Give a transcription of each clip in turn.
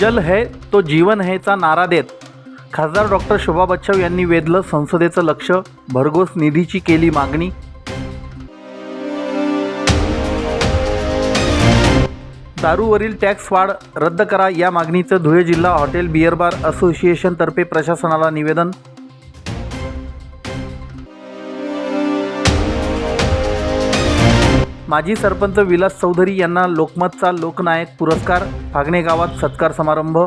जल है तो जीवन हैचा नारा देत. खासदार डॉक्टर शोभा बच्चव यांनी वेधलं संसदेचं लक्ष भरघोस निधीची केली मागणी. दारूवरील टॅक्स वाढ रद्द करा या मागणीचं धुळे जिल्हा हॉटेल बिअर बार असोसिएशनतर्फे प्रशासनाला निवेदन. माजी सरपंच विलास चौधरी यांना लोकमतचा लोकनायक पुरस्कार फागणे गावात सत्कार समारंभ.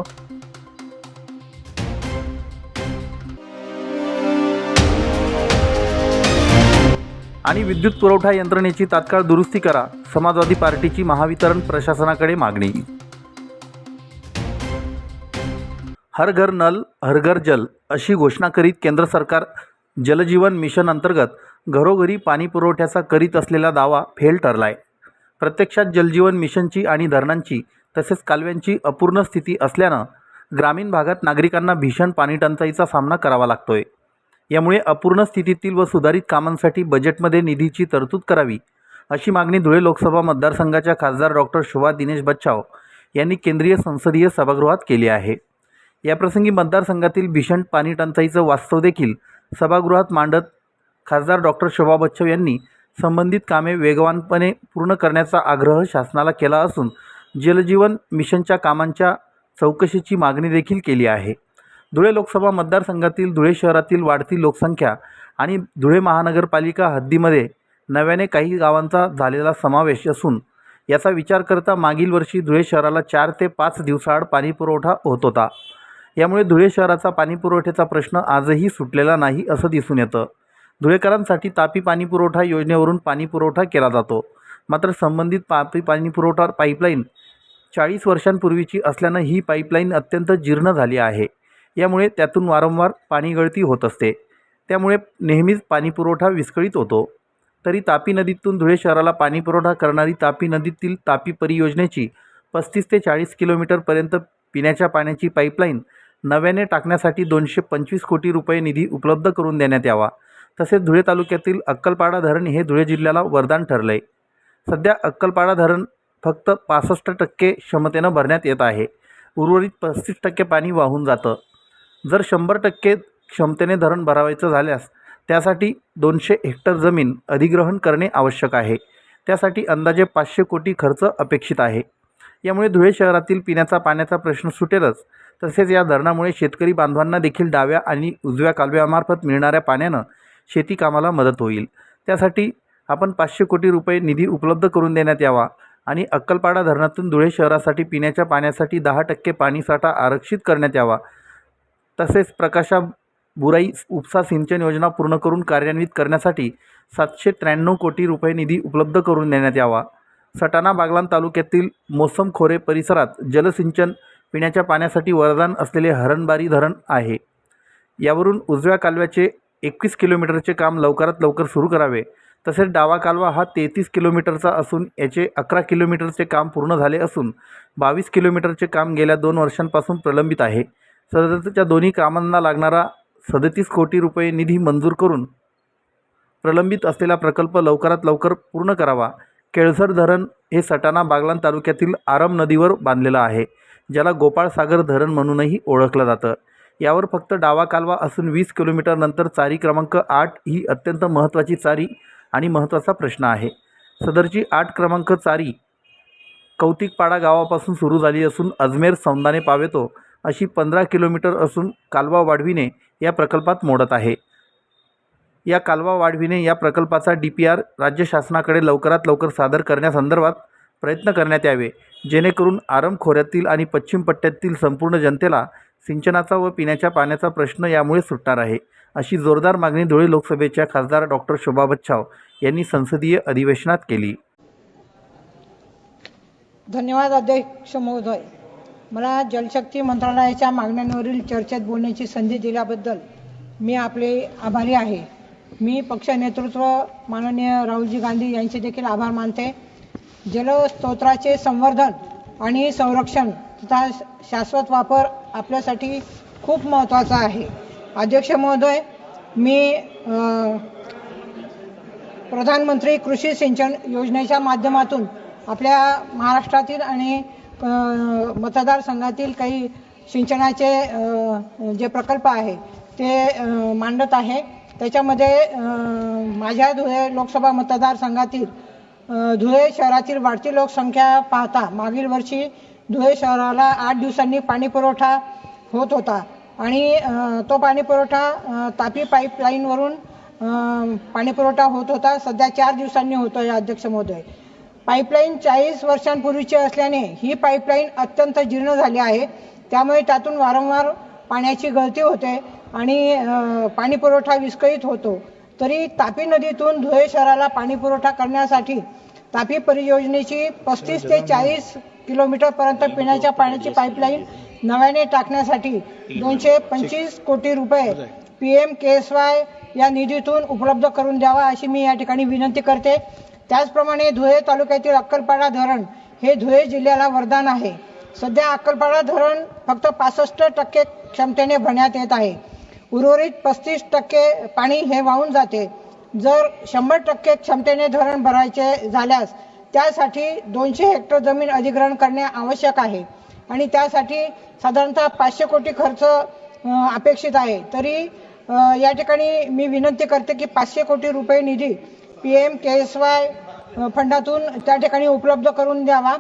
आणि विद्युत पुरवठा यंत्रणेची तात्काळ दुरुस्ती करा समाजवादी पार्टीची महावितरण प्रशासनाकडे मागणी. हर घर नल हर घर जल अशी घोषणा करीत केंद्र सरकार जलजीवन मिशन अंतर्गत घरोघरी पाणीपुरवठ्याचा करीत असलेला दावा फेल ठरला आहे प्रत्यक्षात जलजीवन मिशनची आणि धरणांची तसेच कालव्यांची अपूर्ण स्थिती असल्यानं ग्रामीण भागात नागरिकांना भीषण पाणीटंचाईचा सामना करावा लागतोय. यामुळे अपूर्ण स्थितीतील व सुधारित कामांसाठी बजेटमध्ये निधीची तरतूद करावी अशी मागणी धुळे लोकसभा मतदारसंघाच्या खासदार डॉक्टर शोभा दिनेश बच्चाव यांनी केंद्रीय संसदीय सभागृहात केली आहे. याप्रसंगी मतदारसंघातील भीषण पाणीटंचाईचं वास्तव देखील सभागृहात मांडत खासदार डॉक्टर शोभा बच्चव यांनी संबंधित कामे वेगवानपणे पूर्ण करण्याचा आग्रह शासनाला केला असून जलजीवन मिशनच्या कामांच्या चौकशीची मागणी देखील केली आहे. धुळे लोकसभा मतदारसंघातील धुळे शहरातील वाढती लोकसंख्या आणि धुळे महानगरपालिका हद्दीमध्ये नव्याने काही गावांचा झालेला समावेश असून याचा विचार करता मागील वर्षी धुळे शहराला चार ते पाच दिवसाआड पाणीपुरवठा होत होता. यामुळे धुळे शहराचा पाणीपुरवठ्याचा प्रश्न आजही सुटलेला नाही असं दिसून येतं. धुळेकरांसाठी तापी पाणीपुरवठा योजनेवरून पाणीपुरवठा केला जातो. मात्र संबंधित तापी पाणीपुरवठा पाईपलाईन चाळीस वर्षांपूर्वीची असल्यानं ही पाईपलाईन अत्यंत जीर्ण झाली आहे. यामुळे त्यातून वारंवार पाणी गळती होत असते. त्यामुळे नेहमीच पाणीपुरवठा विस्कळीत होतो. तरी तापी नदीतून धुळे शहराला पाणीपुरवठा करणारी तापी नदीतील तापी परियोजनेची पस्तीस ते चाळीस किलोमीटरपर्यंत पिण्याच्या पाण्याची पाईपलाईन नव्याने टाकण्यासाठी दोनशे पंचवीस कोटी रुपये निधी उपलब्ध करून देण्यात यावा. तसेच धुळे तालुक्यातील अक्कलपाडा धरण हे धुळे जिल्ह्याला वरदान ठरलं आहे सध्या अक्कलपाडा धरण फक्त पासष्ट टक्के क्षमतेनं भरण्यात येत आहे. उर्वरित पस्तीस टक्के पाणी वाहून जातं. जर शंभर टक्के क्षमतेने धरण भरावायचं झाल्यास त्यासाठी दोनशे हेक्टर जमीन अधिग्रहण करणे आवश्यक आहे. त्यासाठी अंदाजे पाचशे कोटी खर्च अपेक्षित आहे. यामुळे धुळे शहरातील पिण्याचा पाण्याचा प्रश्न सुटेलच. तसेच या धरणामुळे शेतकरी बांधवांना देखील डाव्या आणि उजव्या कालव्यामार्फत मिळणाऱ्या पाण्यानं शेती कामाला मदत होईल. त्यासाठी आपण पाचशे कोटी रुपये निधी उपलब्ध करून देण्यात यावा आणि अक्कलपाडा धरणातून धुळे शहरासाठी पिण्याच्या पाण्यासाठी दहा टक्के पाणीसाठा आरक्षित करण्यात यावा. तसेच प्रकाशा बुराई उपसा सिंचन योजना पूर्ण करून कार्यान्वित करण्यासाठी सातशे त्र्याण्णव कोटी रुपये निधी उपलब्ध करून देण्यात यावा. सटाणा बागलाण तालुक्यातील मोसम खोरे परिसरात जलसिंचन पिण्याच्या पाण्यासाठी वरदान असलेले हरणबारी धरण आहे. यावरून उजव्या कालव्याचे एकवीस किलोमीटरचे काम लवकरात लवकर सुरू करावे. तसेच डावा कालवा हा तेहतीस किलोमीटरचा असून याचे अकरा किलोमीटरचे काम पूर्ण झाले असून बावीस किलोमीटरचे काम गेल्या दोन वर्षांपासून प्रलंबित आहे. सदरच्या दोन्ही कामांना लागणारा सदतीस कोटी रुपये निधी मंजूर करून प्रलंबित असलेला प्रकल्प लवकरात लवकर पूर्ण करावा. केळझर धरण हे सटाणा बागलान तालुक्यातील आरम नदीवर बांधलेलं आहे ज्याला गोपाळसागर धरण म्हणूनही ओळखलं जातं. यावर फक्त डावा कालवा असून वीस किलोमीटर नंतर चारी क्रमांक आठ ही अत्यंत महत्त्वाची चारी आणि महत्त्वाचा प्रश्न आहे. सदरची आठ क्रमांक चारी कौतिकपाडा गावापासून सुरू झाली असून अजमेर सौंदाने पावेतो अशी पंधरा किलोमीटर असून कालवा वाढविणे या प्रकल्पात मोडत आहे. या कालवा वाढविणे या प्रकल्पाचा डी पी आर राज्य शासनाकडे लवकरात लवकर सादर करण्यासंदर्भात प्रयत्न करण्यात यावे. जेणेकरून आरम खोऱ्यातील आणि पश्चिम पट्ट्यातील संपूर्ण जनतेला सिंचनाचा व पिण्याच्या पाण्याचा प्रश्न यामुळे सुटणार आहे अशी जोरदार मागणी धुळे लोकसभेच्या खासदार डॉक्टर शोभा बच्छाव यांनी संसदीय अधिवेशनात केली. धन्यवाद अध्यक्ष महोदय. मला जलशक्ती मंत्रालयाच्या मागण्यांवरील चर्चेत बोलण्याची संधी दिल्याबद्दल मी आपले आभारी आहे. मी पक्ष नेतृत्व माननीय राहुलजी गांधी यांचे देखील आभार मानते. जलस्त्रोत्राचे संवर्धन आणि संरक्षण तथा शाश्वत वापर आपल्यासाठी खूप महत्त्वाचा आहे. अध्यक्ष महोदय मी प्रधानमंत्री कृषी सिंचन योजनेच्या माध्यमातून आपल्या महाराष्ट्रातील आणि मतदारसंघातील काही सिंचनाचे जे प्रकल्प आहे ते मांडत आहे. त्याच्यामध्ये माझ्या धुळे लोकसभा मतदारसंघातील धुळे शहरातील वाढती लोकसंख्या पाहता मागील वर्षी धुळे शहराला आठ दिवसांनी पाणी पुरवठा होत होता. आणि तो पाणी पुरवठा तापी पाईपलाईनवरून पाणीपुरवठा पाणी पुरवठा होत होता. सध्या चार दिवसांनी होतोय अध्यक्ष महोदय. पाईपलाईन चाळीस वर्षांपूर्वीची असल्याने ही पाईपलाईन अत्यंत जीर्ण झाली आहे. त्यामुळे त्यातून वारंवार पाण्याची गळती होते आणि पाणीपुरवठा पाणी पुरवठा विस्कळीत होतो. तरी तापी नदीतून धुळे शहराला पाणी पुरवठा करण्यासाठी तापी परियोजनेची पस्तीस ते चाळीस किलोमीटरपर्यंत पिण्याच्या पाण्याची पाईपलाईन नव्याने टाकण्यासाठी दोनशे पंचवीस कोटी रुपये. P M K S Y या निधीतून उपलब्ध करून द्यावा अशी मी या ठिकाणी विनंती करते. त्याचप्रमाणे धुळे तालुक्यातील अक्कलपाडा धरण हे धुळे जिल्ह्याला वरदान आहे. सध्या अक्कलपाडा धरण फक्त पासष्ट टक्के क्षमतेने भरण्यात येत आहे. उर्वरित पस्तीस टक्के पाणी हे वाहून जाते. जर शंभर टक्के क्षमतेने धरण भरायचे झाल्यास त्यासाठी दोनशे हेक्टर जमीन अधिग्रहण करणे आवश्यक आहे. आणि त्यासाठी साधारणतः पाचशे कोटी खर्च अपेक्षित आहे. तरी या ठिकाणी मी विनंती करते की पाचशे कोटी रुपये निधी P M K S Y फंडातून त्या ठिकाणी उपलब्ध करून द्यावा.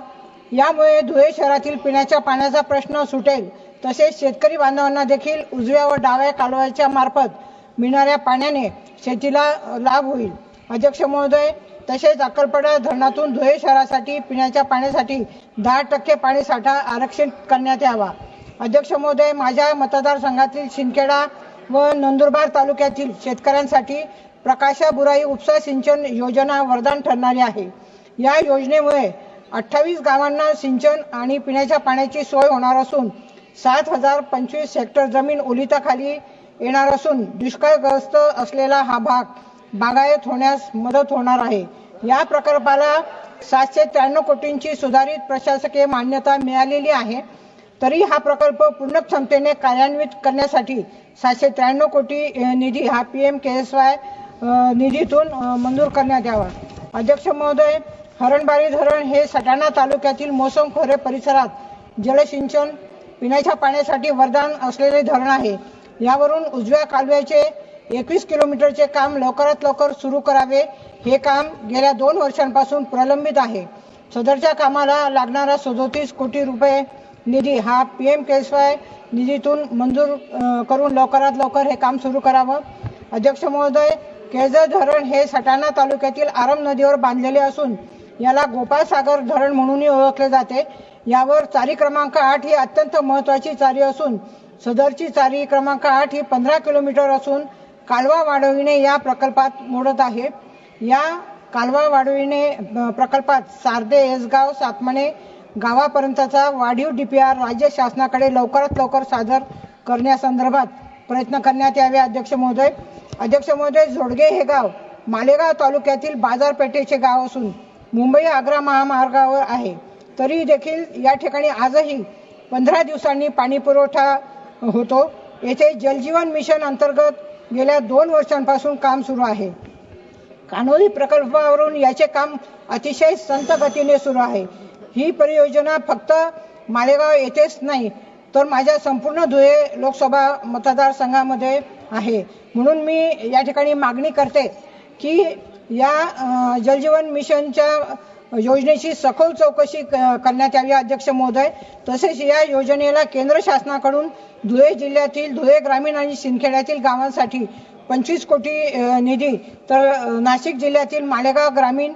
यामुळे धुळे शहरातील पिण्याच्या पाण्याचा प्रश्न सुटेल. तसेच शेतकरी बांधवांना देखील उजव्या व डाव्या कालव्याच्या मार्फत मिळणाऱ्या पाण्याने शेतीला लाभ होईल. अध्यक्ष महोदय तसेच अक्कलपाडा धरणातून धुळे शहरासाठी पिण्याच्या पाण्यासाठी दहा टक्के पाणी साठा आरक्षित करण्यात यावा. अध्यक्ष महोदय माझ्या मतदारसंघातील शिंदखेडा व नंदुरबार तालुक्यातील शेतकऱ्यांसाठी प्रकाशा बुराई उपसा सिंचन योजना वरदान ठरणारी आहे. या योजनेमुळे अठ्ठावीस गावांना सिंचन आणि पिण्याच्या पाण्याची सोय होणार असून सात हजार पंचवीस हेक्टर जमीन ओलिताखाली येणार असून दुष्काळग्रस्त असलेला हा भाग बागायत होण्यास मदत होणार आहे. या प्रकल्पाला सातशे त्र्याण्णव कोटींची सुधारित प्रशासकीय मान्यता मिळालेली आहे. तरी हा प्रकल्प पूर्ण क्षमतेने कार्यान्वित करण्यासाठी सातशे त्र्याण्णव कोटी निधी हा P M K S Y निधीतून मंजूर करण्यात यावा. अध्यक्ष महोदय हरणबारी धरण हे सटाणा तालुक्यातील मोसम खोरे परिसरात जलसिंचन पिण्याच्या पाण्यासाठी वरदान असलेले धरण आहे. यावरून उजव्या कालव्याचे एकवीस किलोमीटरचे काम लवकरात लवकर सुरू करावे. हे काम गेल्या दोन वर्षांपासून प्रलंबित आहे. सदरच्या कामाला लागणारा सदोतीस कोटी रुपये निधी हा पी एम के वाय निधीतून मंजूर करून लवकरात लवकर हे काम सुरू करावं. अध्यक्ष महोदय केळझर धरण हे सटाणा तालुक्यातील आरम नदीवर बांधलेले असून याला गोपाळसागर धरण म्हणूनही ओळखले जाते. यावर चारी क्रमांक आठ ही अत्यंत महत्वाची चारी असून सदरची चारी क्रमांक आठ ही पंधरा किलोमीटर असून कालवा वाढविणे या प्रकल्पात मोडत आहे. या कालवा वाढविणे प्रकल्पात सारदे येसगाव सातमणे गावापर्यंतचा वाढीव डीपीआर राज्य शासनाकडे लवकरात लवकर सादर करण्यासंदर्भात प्रयत्न करण्यात यावे अध्यक्ष महोदय. अध्यक्ष महोदय जोडगे हे गाव मालेगाव तालुक्यातील बाजारपेठेचे गाव असून मुंबई आग्रा महामार्गावर आहे. तरी देखील या ठिकाणी आजही पंधरा दिवसांनी पाणीपुरवठा होतो. येथे जलजीवन मिशन अंतर्गत गेल्या दोन वर्षांपासून काम सुरू आहे. कान्होली प्रकल्पावरून याचे काम अतिशय संत गतीने सुरू आहे. ही परियोजना फक्त मालेगाव येथेच नाही तर माझ्या संपूर्ण धुळे लोकसभा मतदारसंघामध्ये आहे. म्हणून मी या ठिकाणी मागणी करते की या जलजीवन मिशनच्या योजनेची सखोल चौकशी क- करण्यात यावी अध्यक्ष महोदय. तसेच या योजनेला केंद्र शासनाकडून धुळे जिल्ह्यातील धुळे ग्रामीण आणि सिंदखेड्यातील गावांसाठी पंचवीस कोटी निधी तर नाशिक जिल्ह्यातील मालेगाव ग्रामीण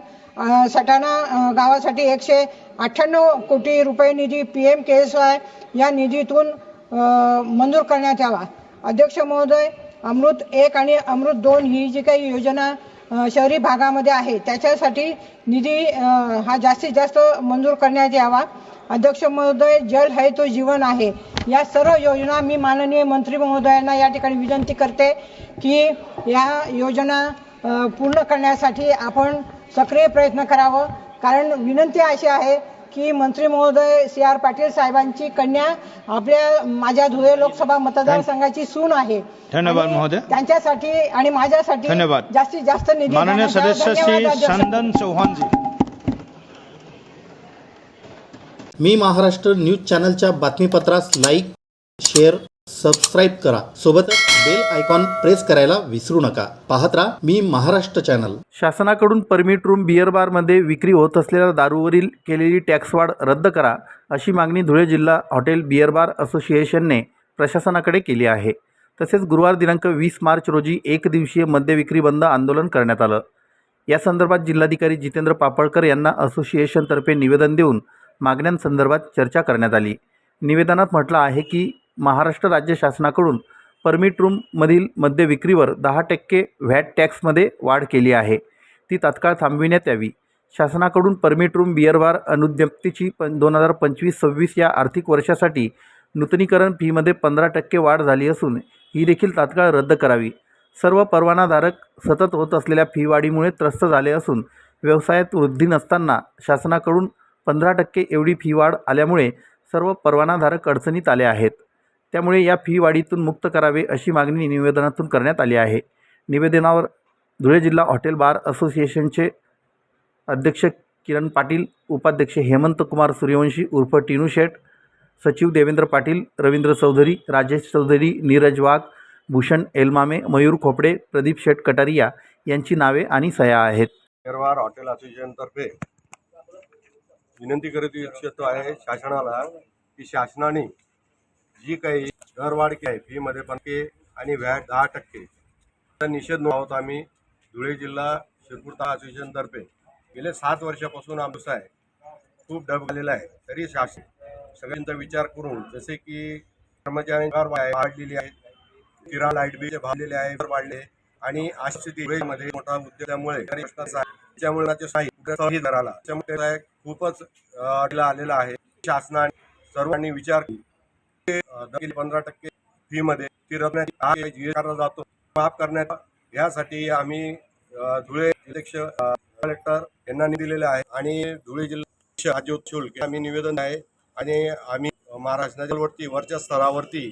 सटाणा गावासाठी एकशे अठ्ठ्याण्णव कोटी रुपये निधी P M K S Y या निधीतून मंजूर करण्यात यावा. अध्यक्ष महोदय अमृत एक आणि अमृत दोन ही जी काही योजना शहरी भागामध्ये आहे. त्याच्यासाठी निधी हा जास्तीत जास्त मंजूर करण्यात यावा. अध्यक्ष महोदय जल है तो जीवन आहे. या सर्व योजना मी माननीय मंत्री महोदयांना या ठिकाणी विनंती करते की या योजना पूर्ण करण्यासाठी आपण सक्रिय प्रयत्न करावं. कारण विनंती अशी आहे की मंत्री महोदय सी आर पाटील साहेबांची कन्या आपल्या माझ्या धुळे लोकसभा मतदारसंघाची सून आहे धन्यवाद महोदय. त्यांच्यासाठी आणि माझ्यासाठी धन्यवाद. जास्तीत जास्त निधी माननीय सदस्य श्री. चंदन चौहान जी मी महाराष्ट्र न्यूज चॅनलच्या बातमीपत्रास लाईक शेअर सबस्क्राईब करा. सोबतच बेल आयकॉन प्रेस करायला विसरू नका. पाहत राहा मी महाराष्ट्र चॅनल शासनाकडून परमिट रूम बिअर बारमध्ये विक्री होत असलेल्या दारूवरील केलेली टॅक्स वाढ रद्द करा अशी मागणी धुळे जिल्हा हॉटेल बिअर बार असोसिएशनने प्रशासनाकडे केली आहे. तसेच गुरुवार दिनांक वीस मार्च रोजी एक दिवसीय मद्यविक्री बंद आंदोलन करण्यात आलं. या संदर्भात जिल्हाधिकारी जितेंद्र पापळकर यांना असोसिएशनतर्फे निवेदन देऊन मागण्यांसंदर्भात चर्चा करण्यात आली. निवेदनात म्हटलं आहे की महाराष्ट्र राज्य शासनाकडून परमिट रूममधील मद्य विक्रीवर दहा टक्के व्हॅट टॅक्समध्ये वाढ केली आहे. ती तात्काळ थांबविण्यात यावी. शासनाकडून परमिट रूम बिअर बार अनुज्ञप्तीची पण दोन हजार पंचवीस सव्वीस या आर्थिक वर्षासाठी नूतनीकरण फीमध्ये पंधरा टक्के वाढ झाली असून ही देखील तात्काळ रद्द करावी. सर्व परवानाधारक सतत होत असलेल्या फी वाढीमुळे त्रस्त झाले असून व्यवसायात वृद्धी नसताना शासनाकडून पंधरा टक्के एवढी फी वाढ आल्यामुळे सर्व परवानाधारक अडचणीत आले आहेत. त्यामुळे या फी वाढीतून मुक्त करावे अशी मागणी निवेदनातून करण्यात आली आहे. निवेदनावर धुळे जिल्हा हॉटेल बार असोसिएशनचे अध्यक्ष किरण पाटील उपाध्यक्ष हेमंत कुमार सूर्यवंशी उर्फ टिनू शेठ सचिव देवेंद्र पाटील रवींद्र चौधरी राजेश चौधरी नीरज वाघ भूषण एलमामे मयूर खोपडे प्रदीप शेठ कटारिया यांची नावे आणि सह्या आहेत. केरवार हॉटेल असोसिएशनतर्फे विनंती करत इच्छितो आहे शासनाला की शासनाने जी काही दरवाढ केली आहे फीमध्ये पंधरा आणि व्हॅट दहा टक्के. निषेध आहोत आम्ही धुळे जिल्हा शिरपूर असोसिएशनतर्फे गेले सात वर्षापासून आमचा आहे खूप डब आलेला आहे. तरी शासन सगळ्यांचा विचार करून जसे की कर्मचारी वाढलेली आहे किरा लाइट बिल वाढलेले आहे वाढले आणि अशी मोठा उद्योगामुळे त्यामुळे साहित्य दराला त्यामुळे खूपच आलेला आहे. शासनाने सर्वांनी विचार पंधरा टक्के फी मध्ये ती रद्द जातो. माफ करण्यात यासाठी आम्ही धुळे अध्यक्ष कलेक्टर यांना दिलेले आहे. आणि धुळे जिल्हा अजित शुल्क आम्ही निवेदन आहे. आणि आम्ही महाराष्ट्राच्या वरती वरच्या स्तरावरती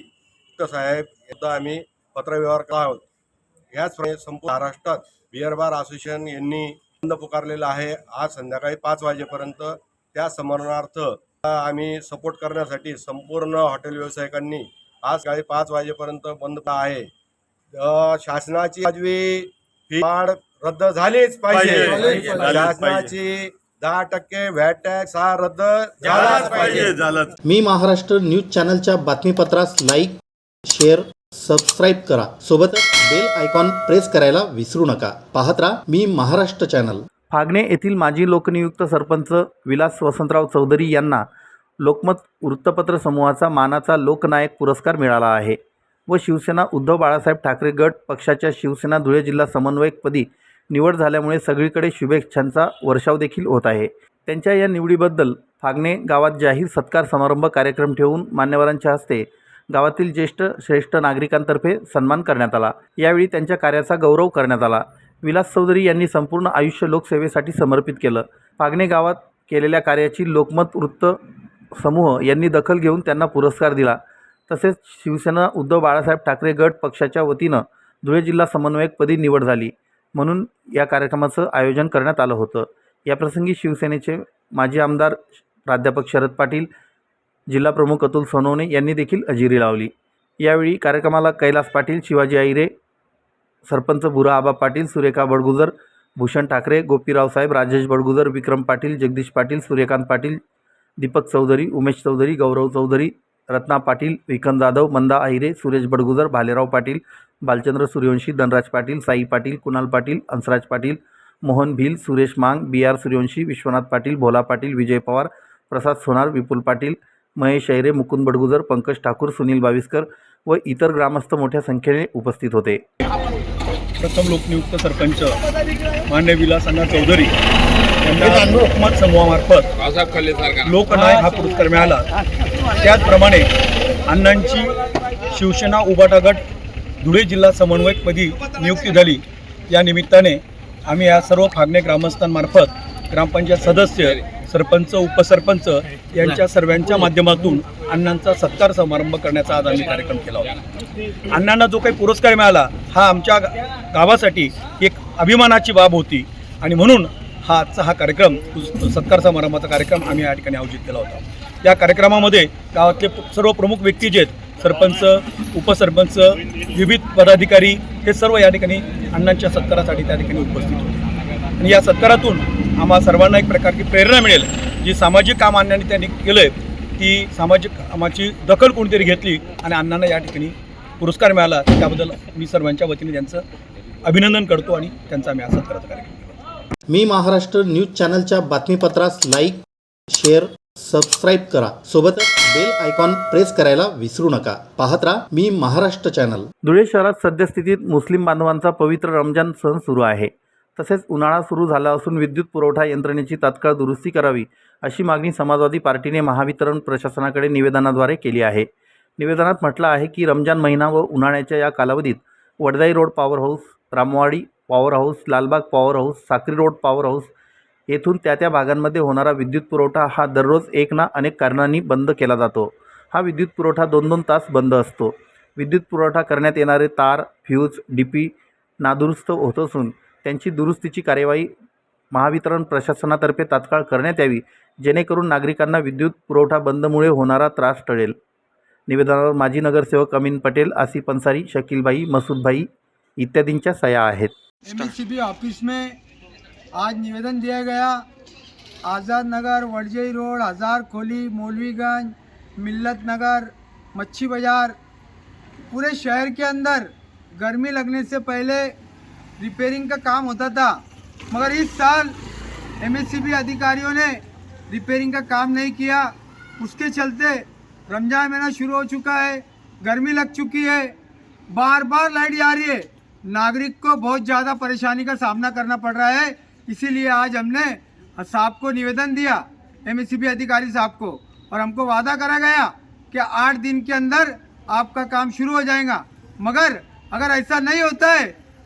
साहेब एकदा आम्ही पत्रव्यवहार करत आहोत. याचप्रमाणे संपूर्ण महाराष्ट्रात बिअर बार असोसिएशन यांनी बंद पुकारलेला आहे. आज संध्याकाळी पाच वाजेपर्यंत त्या समरणार्थ आम्ही सपोर्ट करण्यासाठी संपूर्ण हॉटेल व्यावसायिकांनी आज सकाळी पाच वाजेपर्यंत बंद आहे. शासनाची वाजवी फी वाढ रद्द झालीच पाहिजे. शासनाची दहा टक्के व्हॅट टॅक्स हा रद्द झालाच पाहिजे. झालंच. मी महाराष्ट्र न्यूज चॅनलच्या बातमीपत्रास लाईक शेअर सबस्क्राईब करा. सोबतच बेल आयकॉन प्रेस करायला विसरू नका. पाहत राहा मी महाराष्ट्र चॅनल. फागणे येथील माजी लोकनियुक्त सरपंच विलास वसंतराव चौधरी यांना लोकमत वृत्तपत्र समूहाचा मानाचा लोकनायक पुरस्कार मिळाला आहे व शिवसेना उद्धव बाळासाहेब ठाकरे गट पक्षाच्या शिवसेना धुळे जिल्हा समन्वयकपदी निवड झाल्यामुळे सगळीकडे शुभेच्छांचा वर्षाव देखील होत आहे. त्यांच्या या निवडीबद्दल फागणे गावात जाहीर सत्कार समारंभ कार्यक्रम ठेवून मान्यवरांच्या हस्ते गावातील ज्येष्ठ श्रेष्ठ नागरिकांतर्फे सन्मान करण्यात आला. यावेळी त्यांच्या कार्याचा गौरव करण्यात आला. विलास चौधरी यांनी संपूर्ण आयुष्य लोकसेवेसाठी समर्पित केलं. पागणे गावात केलेल्या कार्याची लोकमत वृत्त समूह यांनी दखल घेऊन त्यांना पुरस्कार दिला. तसेच शिवसेना उद्धव बाळासाहेब ठाकरे गट पक्षाच्या वतीनं धुळे जिल्हा समन्वयकपदी निवड झाली. म्हणून या कार्यक्रमाचं आयोजन करण्यात आलं होतं. याप्रसंगी शिवसेनेचे माजी आमदार प्राध्यापक शरद पाटील जिल्हाप्रमुख अतुल सोनवणे यांनी देखील हजेरी लावली. यावेळी कार्यक्रमाला कैलास पाटील शिवाजी आईरे सरपंच भुरा आबा पाटील सुरेखा बडगुजर भूषण ठाकरे गोपीराव साहेब राजेश बडगुजर विक्रम पाटील जगदीश पाटील सूर्यकांत पाटील दीपक चौधरी उमेश चौधरी गौरव चौधरी रत्ना पाटील विकन जाधव मंदा आहिरे सुरेश बडगुजर भालेराव पाटील बालचंद्र सूर्यवंशी धनराज पाटील साई पाटील कुणाल पाटील हंसराज पाटील मोहन भिल सुरेश मांग बी आर सूर्यवंशी विश्वनाथ पाटील भोला पाटील विजय पवार प्रसाद सोनार विपुल पाटील महेश ऐरे मुकुंद बडगुजर पंकज ठाकूर सुनील बाविस्कर व इतर ग्रामस्थ मोठ्या संख्येने उपस्थित होते. प्रथम लोकनियुक्त सरपंच मान्य विलास अण्णा चौधरी यांना लोकमत समूहामार्फत लोकनायक हा पुरस्कार मिळाला. त्याचप्रमाणे अण्णांची शिवसेना उबाटा गट धुळे जिल्हा समन्वयकपदी नियुक्ती झाली. या निमित्ताने आम्ही या सर्व फागणे ग्रामस्थांमार्फत ग्रामपंचायत सदस्य सरपंच उपसरपंच यांच्या सर्वांच्या माध्यमातून अण्णांचा सत्कार समारंभ करण्याचा आज आम्ही कार्यक्रम केला होता. अण्णांना जो काही पुरस्कार मिळाला हा आमच्या गावासाठी एक अभिमानाची बाब होती. आणि म्हणून हा आजचा हा कार्यक्रम सत्कार समारंभाचा कार्यक्रम आम्ही या ठिकाणी आयोजित केला होता. या कार्यक्रमामध्ये गावातले सर्व प्रमुख व्यक्ती जे आहेत सरपंच उपसरपंच विविध पदाधिकारी हे सर्व या ठिकाणी अण्णांच्या सत्कारासाठी त्या ठिकाणी उपस्थित होते. आणि या सत्कारातून आम्हा सर्वांना एक प्रकारची प्रेरणा मिळेल. जी सामाजिक काम अण्णांनी त्यांनी केलं आहे ती सामाजिक कामाची दखल कोणीतरी घेतली आणि अण्णांना या ठिकाणी पुरस्कार मिळाला त्याबद्दल मी सर्वांच्या वतीने त्यांचं अभिनंदन करतो आणि त्यांचा आम्ही हा सत्काराचा कार्यक्रम मी महाराष्ट्र न्यूज चॅनलच्या बातमीपत्रास लाईक शेअर सबस्क्राईब करा. सोबतच बेल आयकॉन प्रेस करायला विसरू नका. पाहत राहा मी महाराष्ट्र चॅनल. धुळे शहरात सद्यस्थितीत मुस्लिम बांधवांचा पवित्र रमजान सण सुरू आहे. तसेच उन्हाळा सुरू झाला असून विद्युत पुरवठा यंत्रणेची तात्काळ दुरुस्ती करावी अशी मागणी समाजवादी पार्टीने महावितरण प्रशासनाकडे निवेदनाद्वारे केली आहे. निवेदनात म्हटलं आहे की रमजान महिना व उन्हाळ्याच्या या कालावधीत Wadadai road power house Ramwadi power house Lalbaug power house Sakri road power house येथून त्या त्या भागांमध्ये होणारा विद्युत पुरवठा हा दररोज एक ना अनेक कारणांनी बंद केला जातो. हा विद्युत पुरवठा दोन दोन तास बंद असतो. विद्युत पुरवठा करण्यात येणारे तार फ्यूज डी पी नादुरुस्त होत असून त्यांची दुरुस्तीची कार्यवाही महावितरण प्रशासनातर्फे तात्काळ करण्यात यावी जेणेकरून नागरिकांना विद्युत पुरवठा बंदमुळे होणारा त्रास टळेल. निवेदनावर माजी नगरसेवक अमीन पटेल आसिफ अन्सारी शकीलभाई मसूदभाई इत्यादींच्या सह्या आहेत. एम ऑफिस में आज निवेदन दिया गया आज़ाद नगर वड़जई रोड हज़ार खोली मौलवीगंज मिल्लत नगर मच्छी बाज़ार पूरे शहर के अंदर गर्मी लगने से पहले रिपेयरिंग का काम होता था। मगर इस साल एमएससीबी अधिकारियों ने रिपेयरिंग का काम नहीं किया। उसके चलते रमज़ान महीना शुरू हो चुका है, गर्मी लग चुकी है। बार बार लाइट जा रही है। नागरिक को बहुत ज़्यादा परेशानी का सामना करना पड़ रहा है। इसीलिए आज हमने साहब को निवेदन दिया एमएससीबी अधिकारी साहब को। और हमको वादा करा गया कि आठ दिन के अंदर आपका काम शुरू हो जाएगा। मगर अगर ऐसा नहीं होता है